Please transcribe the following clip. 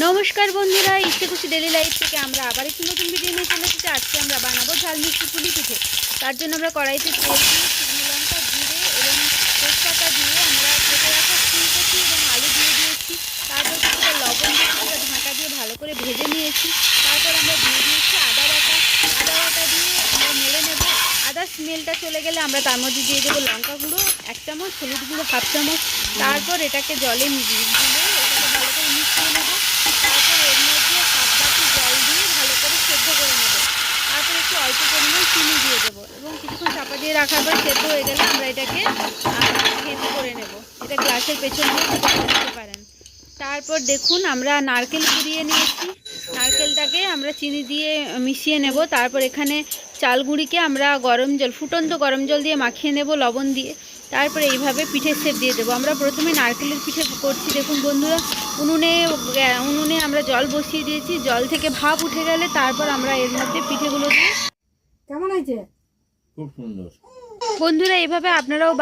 নমস্কার বন্ধুরা, ইচ্ছে খুশি ডেলি লাইফ থেকে আমরা আবার একটি নতুন ভিডিও নিয়ে চলে এসেছি। আজকে আমরা বানাবো ঝাল মিষ্টি পুলি পিঠে। তার জন্য আমরা কড়াইতে তেল দিয়ে শুকনো লঙ্কা জিরে এবং তেজপাতা দিয়ে আমরা কেটে রাখা ফুলকপি এবং আলু দিয়ে দিয়েছি। তারপর কিছুটা লবণ দিয়ে কিছুটা ঢাকা দিয়ে ভালো করে ভেজে নিয়েছি। তারপর আমরা দিয়ে দিয়েছি আদা বাটা। আদা বাটা দিয়ে আমরা মেলে নেব। আদা স্মেলটা চলে গেলে আমরা তার মধ্যে দিয়ে দেবো লঙ্কা গুঁড়ো, এক চামচ, হলুদ গুঁড়ো, হাফ চামচ। তারপর এটাকে জলে দিলে এটাকে ভালো করে মিশিয়ে নেব তারপর এর মধ্যে হাফ বাটি জল দিয়ে ভালো করে সেদ্ধ করে নেব তারপর একটু অল্প পরিমাণ চিনি দিয়ে দেবো এবং কিছুক্ষণ চাপা দিয়ে রাখার পর সেদ্ধ হয়ে গেলে আমরা এটাকে হেঁটে করে নেব। এটা গ্লাসের পেছন দিয়ে নিতে পারেন। তারপর দেখুন, আমরা নারকেল কুড়িয়ে নিয়েছি। নারকেলটাকে আমরা চিনি দিয়ে মিশিয়ে নেব। তারপর এখানে চালগুড়িকে আমরা গরম জল, ফুটন্ত গরম জল দিয়ে মাখিয়ে নেব লবণ দিয়ে। তারপরে এইভাবে পিঠের সেপ দিয়ে দেবো। আমরা প্রথমে নারকেলের পিঠে করছি। দেখুন বন্ধুরা, উনুনে উনুনে আমরা জল বসিয়ে দিয়েছি। জল থেকে ভাপ উঠে গেলে তারপর আমরা এর মধ্যে পিঠেগুলো কেমন হয়েছে? খুব সুন্দর। বন্ধুরা এইভাবে আপনারাও